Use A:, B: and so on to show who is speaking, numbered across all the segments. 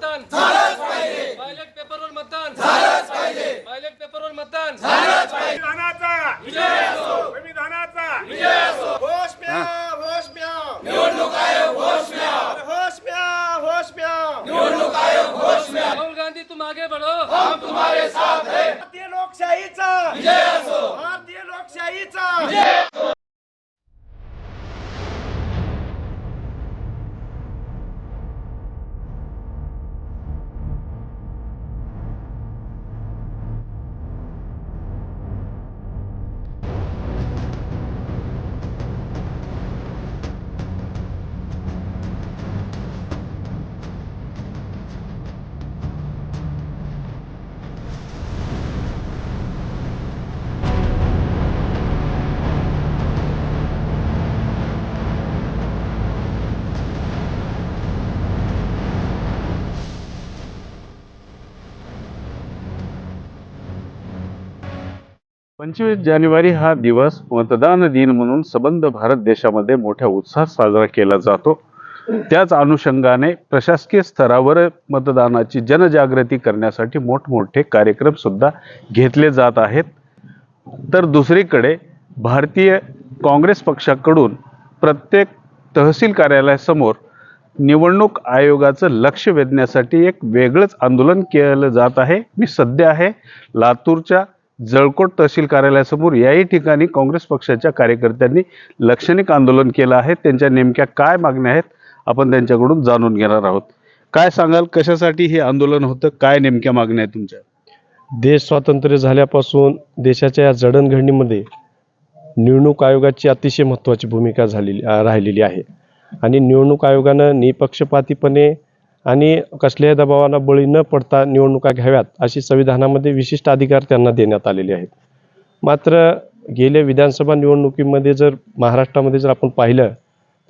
A: あれ
B: पंचवीस जानेवारी हा दिवस मतदान दिन म्हणून सबंध भारत देशामध्ये मोठ्या उत्साहात साजरा केला जातो. त्याच अनुषंगाने प्रशासकीय स्तरावर मतदानाची जनजागृती करण्यासाठी मोठमोठे कार्यक्रम सुद्धा घेतले जात आहेत. तर दुसरीकडे भारतीय काँग्रेस पक्षाकडून प्रत्येक तहसील कार्यालयासमोर निवडणूक आयोगाचं लक्ष वेधण्यासाठी एक वेगळंच आंदोलन केलं जात आहे. मी सध्या आहे लातूरच्या जळकोट तहसील कार्यालयासमोर याही ठिकाणी काँग्रेस पक्षाच्या कार्यकर्त्यांनी लक्षणिक आंदोलन केलं आहे. त्यांच्या नेमक्या काय मागण्या आहेत आपण त्यांच्याकडून जाणून घेणार आहोत. काय सांगाल कशासाठी हे आंदोलन होतं काय नेमक्या मागण्या आहेत तुमच्या?
C: देश स्वातंत्र्य झाल्यापासून देशाच्या या जडणघडणीमध्ये निवडणूक आयोगाची अतिशय महत्त्वाची भूमिका झालेली राहिलेली आहे. आणि निवडणूक आयोगानं निपक्षपातीपणे आणि कसल्याही दबावाला बळी न पडता निवडणुका घ्याव्यात अशी संविधानामध्ये विशिष्ट अधिकार त्यांना देण्यात आलेले आहेत. मात्र गेल्या विधानसभा निवडणुकीमध्ये जर महाराष्ट्रामध्ये जर आपण पाहिलं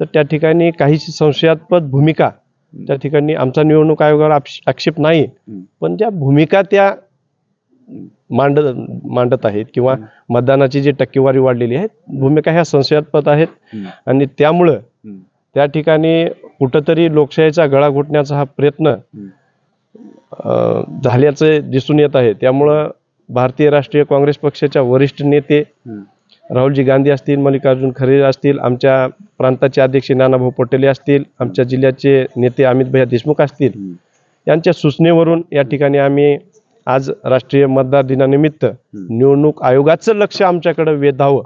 C: तर त्या ठिकाणी काहीशी संशयास्पद भूमिका त्या ठिकाणी आमचा निवडणूक आयोगावर आक्ष- आक्षेप नाही पण ज्या भूमिका त्या मांडत मांडत आहेत किंवा मतदानाची जी टक्केवारी वाढलेली आहे भूमिका ह्या संशयास्पद आहेत आणि त्यामुळं त्या ठिकाणी कुठंतरी लोकशाहीचा गळा घोटण्याचा हा प्रयत्न झाल्याचं दिसून येत आहे. त्यामुळं भारतीय राष्ट्रीय काँग्रेस पक्षाच्या वरिष्ठ नेते राहुलजी गांधी असतील मल्लिकार्जुन खरगे असतील आमच्या प्रांताचे अध्यक्ष नानाभाऊ पटेले असतील आमच्या जिल्ह्याचे नेते अमित भैया देशमुख असतील यांच्या सूचनेवरून या ठिकाणी आम्ही आज राष्ट्रीय मतदार दिनानिमित्त निवडणूक आयोगाचं लक्ष आमच्याकडे वेधावं.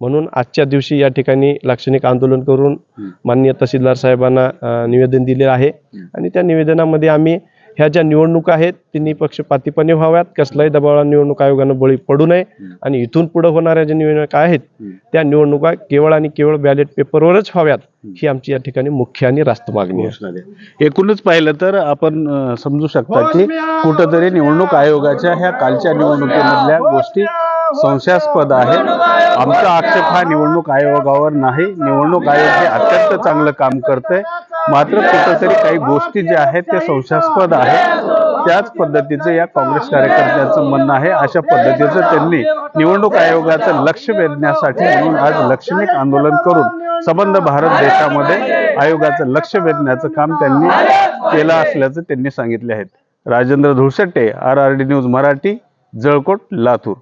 C: म्हणून आजच्या दिवशी या ठिकाणी लाक्षणिक आंदोलन करून माननीय तहसीलदार साहेबांना निवेदन दिले आहे. आणि त्या निवेदनामध्ये आम्ही ह्या ज्या निवडणुका आहेत ती निपक्षपातीपणे व्हाव्यात. कसलाही दबावाला निवडणूक आयोगानं बळी पडू नये. आणि इथून पुढे होणाऱ्या ज्या निवडणुका आहेत त्या निवडणुका केवळ आणि केवळ बॅलेट पेपरवरच व्हाव्यात ही आमची या ठिकाणी मुख्य आणि रास्त मागणी आहे.
B: एकूणच पाहिलं तर आपण समजू शकता की कुठंतरी निवडणूक आयोगाच्या ह्या कालच्या निवडणुकीमधल्या गोष्टी संशयास्पद आहेत. आमचा आक्षेप हा निवडणूक आयोगावर नाही. निवडणूक आयोग हे अत्यंत चांगलं काम करतंय. मात्र कुठंतरी काही गोष्टी ज्या आहेत त्या संशयास्पद आहेत. त्याच पद्धतीचं या काँग्रेस कार्यकर्त्यांचं म्हणणं आहे. अशा पद्धतीचं त्यांनी निवडणूक आयोगाचं लक्ष वेधण्यासाठी म्हणून आज लक्ष्मीक आंदोलन करून संबंध भारत देशामध्ये आयोगाचं लक्ष वेधण्याचं काम त्यांनी केलं असल्याचं त्यांनी सांगितले आहेत. Rajendra Dhulshette R R D news Marathi Jalkot Latur.